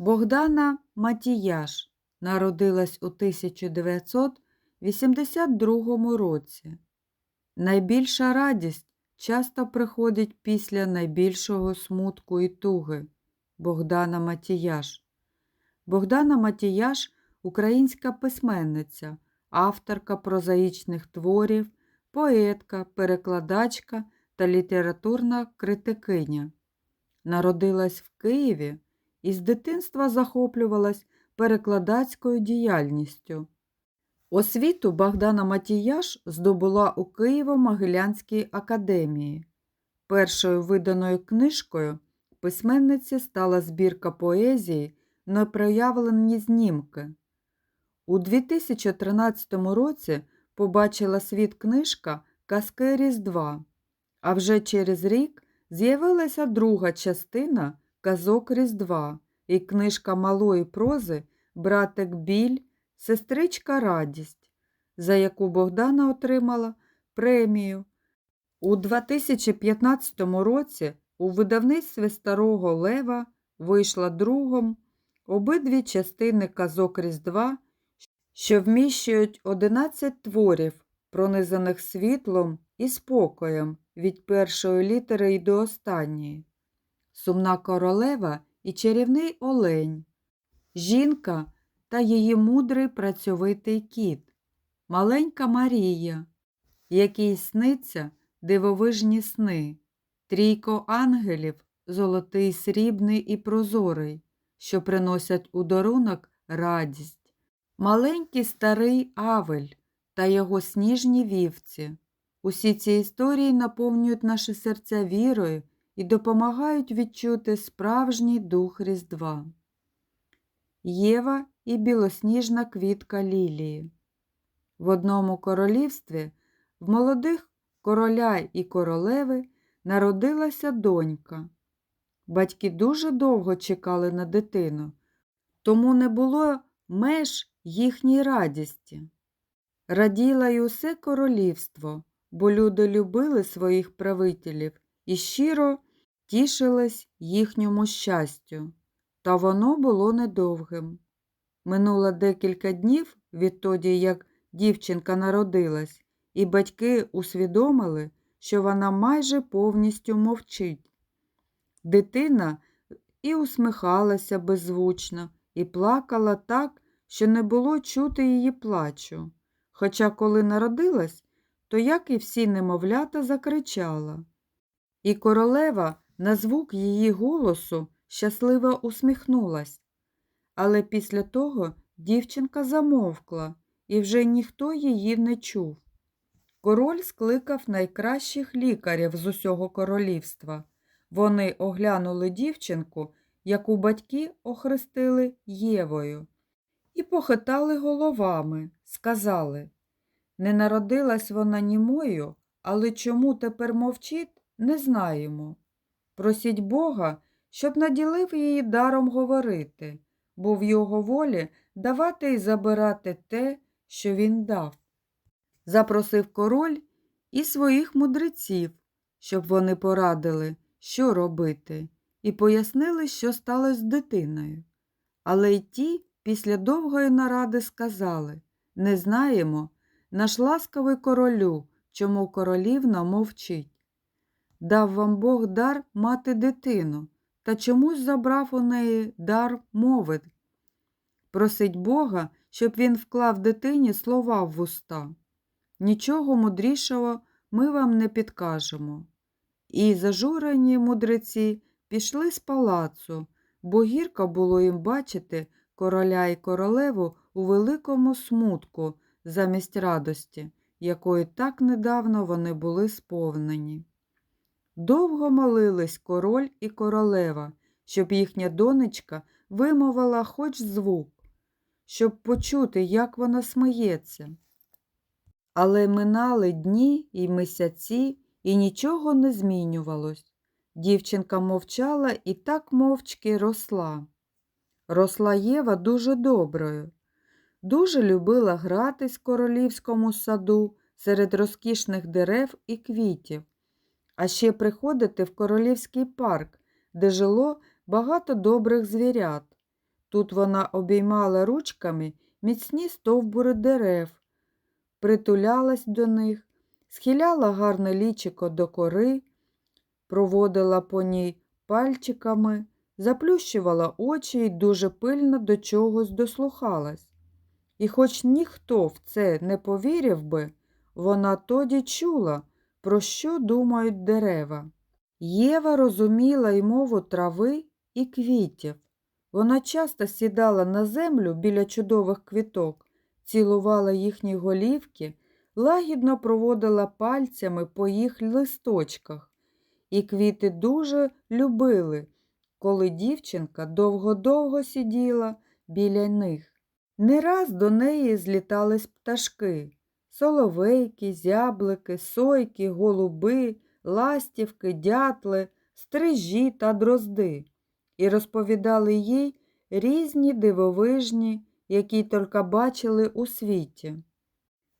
Богдана Матіяш народилась у 1982 році. Найбільша радість часто приходить після найбільшого смутку і туги. Богдана Матіяш. Богдана Матіяш українська письменниця, авторка прозаїчних творів, поетка, перекладачка та літературна критикиня. Народилась в Києві і з дитинства захоплювалась перекладацькою діяльністю. Освіту Богдана Матіяш здобула у Києво-Могилянській академії. Першою виданою книжкою письменниці стала збірка поезії Непроявлені знімки. У 2013 році побачила світ книжка Казки Різдва, а вже через рік з'явилася друга частина Казок Різдва і книжка малої прози Братик Біль, Сестричка Радість, за яку Богдана отримала премію. У 2015 році у видавництві Старого Лева вийшла другом обидві частини Казок Різдва, що вміщують 11 творів, пронизаних світлом і спокоєм від першої літери й до останньої. Сумна королева і чарівний олень, жінка та її мудрий працьовитий кіт, маленька Марія, якій сниться дивовижні сни, трійко ангелів, золотий, срібний і прозорий, що приносять у дарунок радість, маленький старий Авель та його сніжні вівці. Усі ці історії наповнюють наші серця вірою і допомагають відчути справжній дух Різдва. Єва і білосніжна квітка лілії. В одному королівстві в молодих короля і королеви народилася донька. Батьки дуже довго чекали на дитину, тому не було меж їхній радісті. Раділа й усе королівство, бо люди любили своїх правителів і щиро тішились їхньому щастю, та воно було недовгим. Минуло декілька днів відтоді, як дівчинка народилась, і батьки усвідомили, що вона майже повністю мовчить. Дитина і усміхалася беззвучно, і плакала так, що не було чути її плачу. Хоча, коли народилась, то, як і всі немовлята, закричала. І королева на звук її голосу щасливо усміхнулась. Але після того дівчинка замовкла, і вже ніхто її не чув. Король скликав найкращих лікарів з усього королівства. Вони оглянули дівчинку, яку батьки охрестили Євою, і похитали головами, сказали не народилась вона німою, але чому тепер мовчить, не знаємо. Просіть Бога, щоб наділив її даром говорити, бо в його волі давати і забирати те, що він дав. Запросив король і своїх мудреців, щоб вони порадили, що робити, і пояснили, що сталося з дитиною. Але й ті після довгої наради сказали не знаємо, наш ласкавий королю, чому королівна мовчить. Дав вам Бог дар мати дитину, та чомусь забрав у неї дар мови. Просить Бога, щоб він вклав дитині слова в вуста. Нічого мудрішого ми вам не підкажемо. І зажурені мудреці пішли з палацу, бо гірко було їм бачити короля і королеву у великому смутку замість радості, якої так недавно вони були сповнені. Довго молились король і королева, щоб їхня донечка вимовила хоч звук, щоб почути, як вона сміється. Але минали дні і місяці, і нічого не змінювалось. Дівчинка мовчала і так мовчки росла. Росла Єва дуже доброю. Дуже любила гратись в королівському саду серед розкішних дерев і квітів, а ще приходити в королівський парк, де жило багато добрих звірят. Тут вона обіймала ручками міцні стовбури дерев, притулялась до них, схиляла гарне лічико до кори, проводила по ній пальчиками, заплющувала очі і дуже пильно до чогось дослухалась. І хоч ніхто в це не повірив би, вона тоді чула, про що думають дерева. Єва розуміла й мову трави і квітів. Вона часто сідала на землю біля чудових квіток, цілувала їхні голівки, лагідно проводила пальцями по їх листочках, і квіти дуже любили, коли дівчинка довго-довго сиділа біля них. Не раз до неї злітались пташки соловейки, зяблики, сойки, голуби, ластівки, дятли, стрижі та дрозди, і розповідали їй різні дивовижні, які тільки бачили у світі.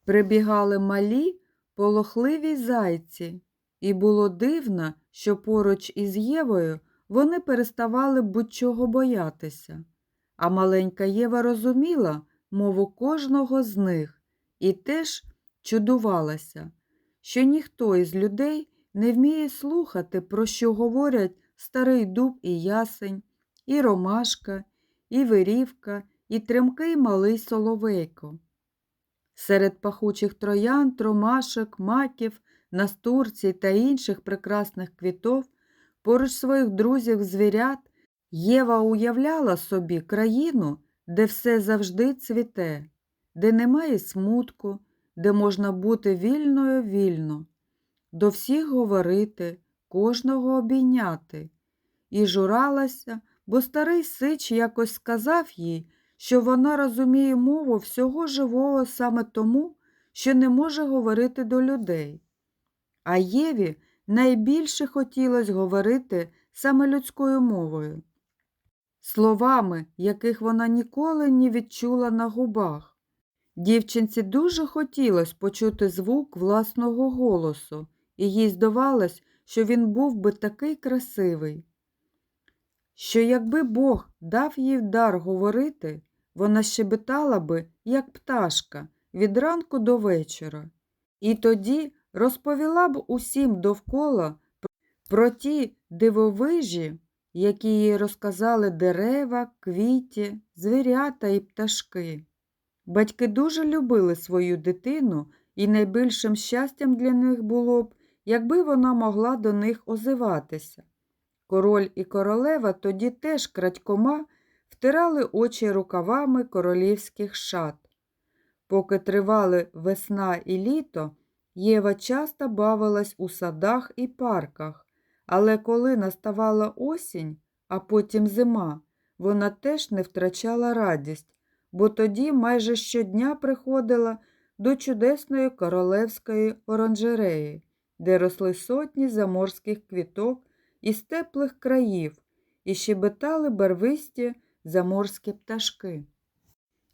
Прибігали малі, полохливі зайці, і було дивно, що поруч із Євою вони переставали будь-чого боятися. А маленька Єва розуміла мову кожного з них і теж чудувалася, що ніхто із людей не вміє слухати, про що говорять старий дуб і ясень, і ромашка, і вирівка, і тремкий малий соловейко. Серед пахучих троян, ромашок, маків, настурцій та інших прекрасних квітов, поруч своїх друзів звірят, Єва уявляла собі країну, де все завжди цвіте, де немає смутку, де можна бути вільною вільно, до всіх говорити, кожного обійняти. І журалася, бо старий сич якось сказав їй, що вона розуміє мову всього живого саме тому, що не може говорити до людей. А Єві найбільше хотілося говорити саме людською мовою, словами, яких вона ніколи не відчула на губах. Дівчинці дуже хотілося почути звук власного голосу, і їй здавалось, що він був би такий красивий, що якби Бог дав їй дар говорити, вона щебетала би, як пташка, від ранку до вечора, і тоді розповіла б усім довкола про ті дивовижі, які їй розказали дерева, квіті, звірята і пташки. Батьки дуже любили свою дитину, і найбільшим щастям для них було б, якби вона могла до них озиватися. Король і королева тоді теж крадькома втирали очі рукавами королівських шат. Поки тривали весна і літо, Єва часто бавилась у садах і парках, але коли наставала осінь, а потім зима, вона теж не втрачала радість, бо тоді майже щодня приходила до чудесної королевської оранжереї, де росли сотні заморських квіток із теплих країв і щебетали барвисті заморські пташки.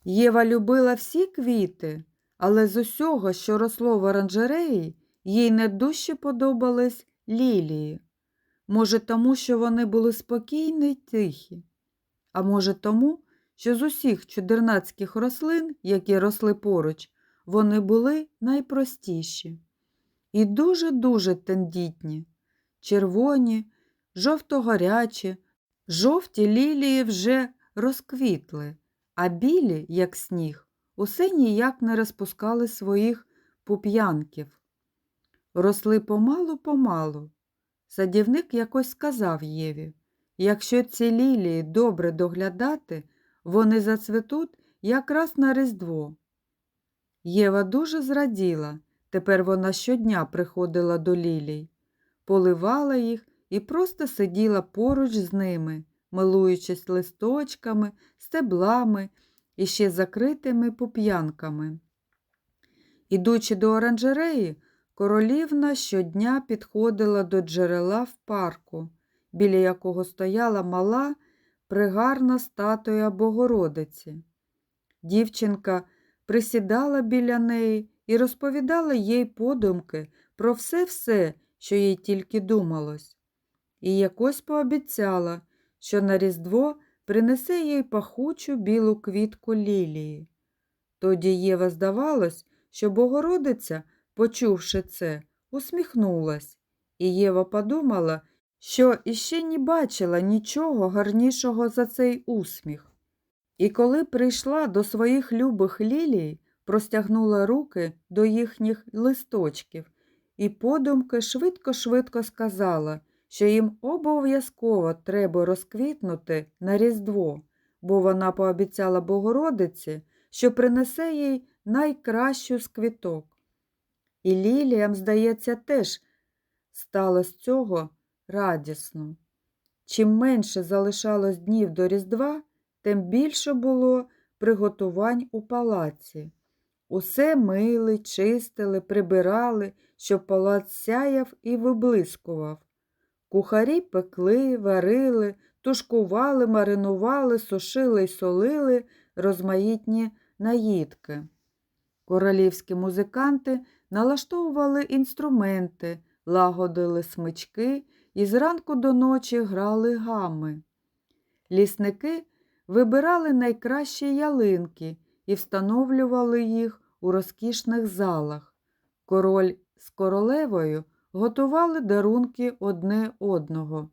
Єва любила всі квіти, але з усього, що росло в оранжереї, їй не дужче подобались лілії. Може, тому, що вони були спокійні й тихі, а може, тому, що з усіх чудернацьких рослин, які росли поруч, вони були найпростіші і дуже-дуже тендітні, червоні, жовто-горячі, жовті лілії вже розквітли, а білі, як сніг, усе ніяк не розпускали своїх пуп'янків. Росли помалу-помалу. Садівник якось сказав Єві, якщо ці лілії добре доглядати, вони зацвітуть якраз на Різдво. Єва дуже зраділа, тепер вона щодня приходила до лілій, поливала їх і просто сиділа поруч з ними, милуючись листочками, стеблами і ще закритими пуп'янками. Ідучи до оранжереї, королівна щодня підходила до джерела в парку, біля якого стояла мала, пригарна статуя Богородиці. Дівчинка присідала біля неї і розповідала їй подумки про все-все, що їй тільки думалось, і якось пообіцяла, що на Різдво принесе їй пахучу білу квітку лілії. Тоді Єва здавалось, що Богородиця, почувши це, усміхнулась, і Єва подумала, що іще не бачила нічого гарнішого за цей усміх. І коли прийшла до своїх любих лілій, простягнула руки до їхніх листочків і подумки швидко-швидко сказала, що їм обов'язково треба розквітнути на Різдво, бо вона пообіцяла Богородиці, що принесе їй найкращу з квіток. І ліліям, здається, теж стало з цього радісно. Чим менше залишалось днів до Різдва, тим більше було приготувань у палаці. Усе мили, чистили, прибирали, щоб палац сяяв і виблискував. Кухарі пекли, варили, тушкували, маринували, сушили й солили розмаїтні наїдки. Королівські музиканти налаштовували інструменти, лагодили смички і зранку до ночі грали гами. Лісники вибирали найкращі ялинки і встановлювали їх у розкішних залах. Король з королевою готували дарунки одне одного,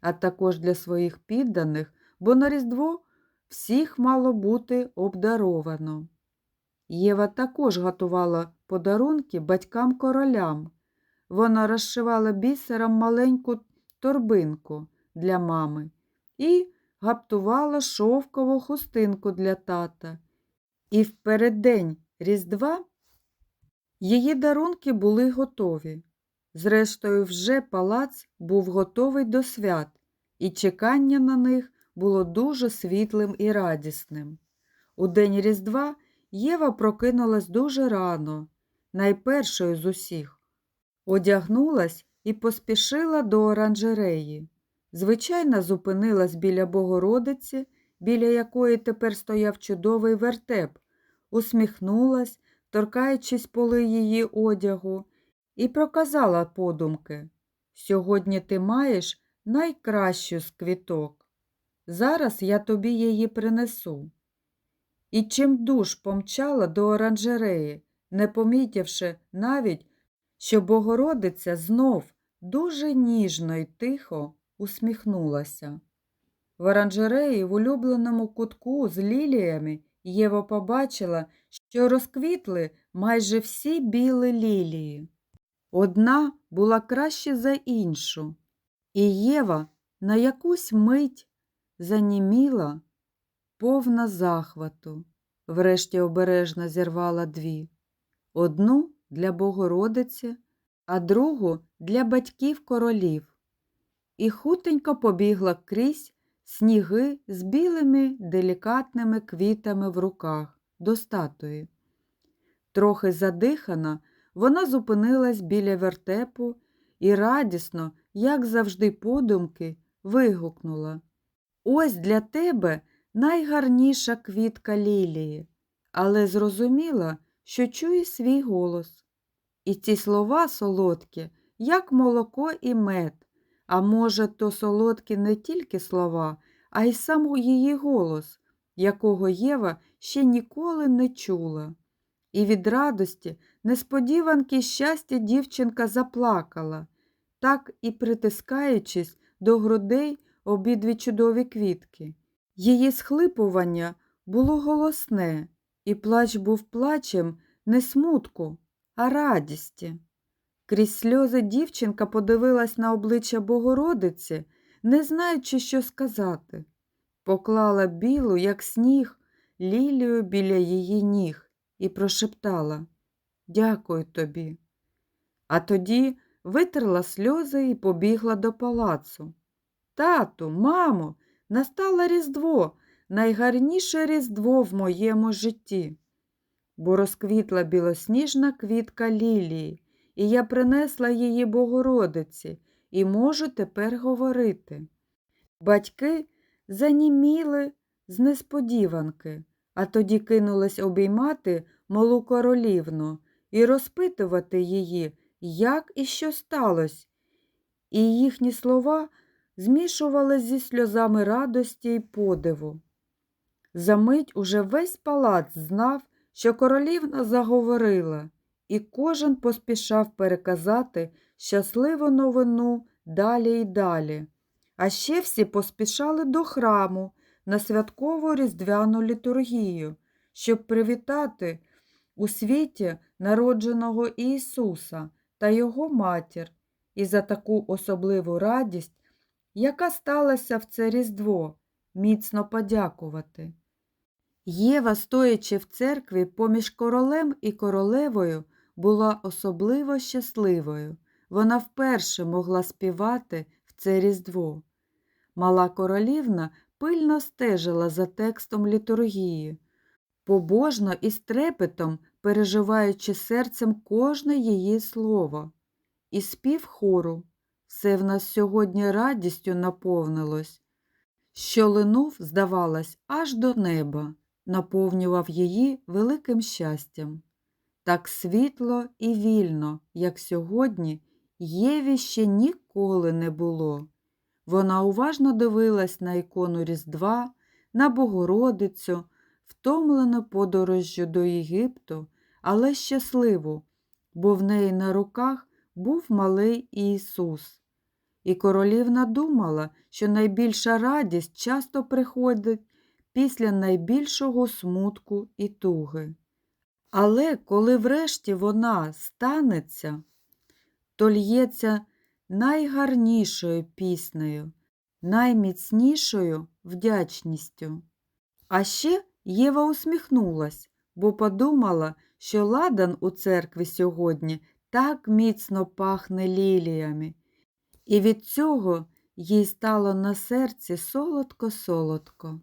а також для своїх підданих, бо на Різдво всіх мало бути обдаровано. Єва також готувала подарунки батькам королям. Вона розшивала бісером маленьку торбинку для мами і гаптувала шовкову хустинку для тата. І в переддень Різдва її дарунки були готові. Зрештою, вже палац був готовий до свят, і чекання на них було дуже світлим і радісним. У день Різдва Єва прокинулась дуже рано, найпершою з усіх. Одягнулась і поспішила до оранжереї. Звичайно, зупинилась біля Богородиці, біля якої тепер стояв чудовий вертеп, усміхнулась, торкаючись поли її одягу, і проказала подумки Сьогодні ти маєш найкращу з квіток. Зараз я тобі її принесу. І чим душ помчала до оранжереї, не помітивши навіть, що Богородиця знов дуже ніжно й тихо усміхнулася. В оранжереї в улюбленому кутку з ліліями Єва побачила, що розквітли майже всі білі лілії. Одна була краще за іншу, і Єва на якусь мить заніміла, повна захвату, врешті обережно зірвала дві. Одну для Богородиці, а другу для батьків королів. І хутенько побігла крізь сніги з білими делікатними квітами в руках до статуї. Трохи задихана, вона зупинилась біля вертепу і радісно, як завжди подумки, вигукнула Ось для тебе найгарніша квітка лілії, але зрозуміла, що чує свій голос. І ці слова солодкі, як молоко і мед, а може, то солодкі не тільки слова, а й сам її голос, якого Єва ще ніколи не чула. І від радості, несподіванки щастя дівчинка заплакала, так і притискаючись до грудей обидві чудові квітки. Її схлипування було голосне, і плач був плачем не смутку, а радісті. Крізь сльози дівчинка подивилась на обличчя Богородиці, не знаючи, що сказати. Поклала білу, як сніг, лілію біля її ніг і прошептала Дякую тобі. А тоді витерла сльози і побігла до палацу. Тату, мамо, настало Різдво, найгарніше Різдво в моєму житті. Бо розквітла білосніжна квітка лілії, і я принесла її Богородиці і можу тепер говорити. Батьки заніміли з несподіванки, а тоді кинулись обіймати малу королівну і розпитувати її, як і що сталося. І їхні слова змішувалась зі сльозами радості й подиву. Замить уже весь палац знав, що королівна заговорила, і кожен поспішав переказати щасливу новину далі й далі. А ще всі поспішали до храму на святкову різдвяну літургію, щоб привітати у світі народженого Ісуса та Його матір і за таку особливу радість, яка сталася в це Різдво, міцно подякувати. Єва, стоячи в церкві поміж королем і королевою, була особливо щасливою. Вона вперше могла співати в це Різдво. Мала королівна пильно стежила за текстом літургії, побожно і з трепетом переживаючи серцем кожне її слово. І спів хору все в нас сьогодні радістю наповнилось, що линув, здавалось, аж до неба, наповнював її великим щастям. Так світло і вільно, як сьогодні, Єві ще ніколи не було. Вона уважно дивилась на ікону Різдва, на Богородицю, втомлену подорожжю до Єгипту, але щасливу, бо в неї на руках був малий Ісус. І королівна думала, що найбільша радість часто приходить після найбільшого смутку і туги. Але коли врешті вона станеться, то л'ється найгарнішою піснею, найміцнішою вдячністю. А ще Єва усміхнулась, бо подумала, що ладан у церкві сьогодні так міцно пахне ліліями, і від цього їй стало на серці солодко-солодко.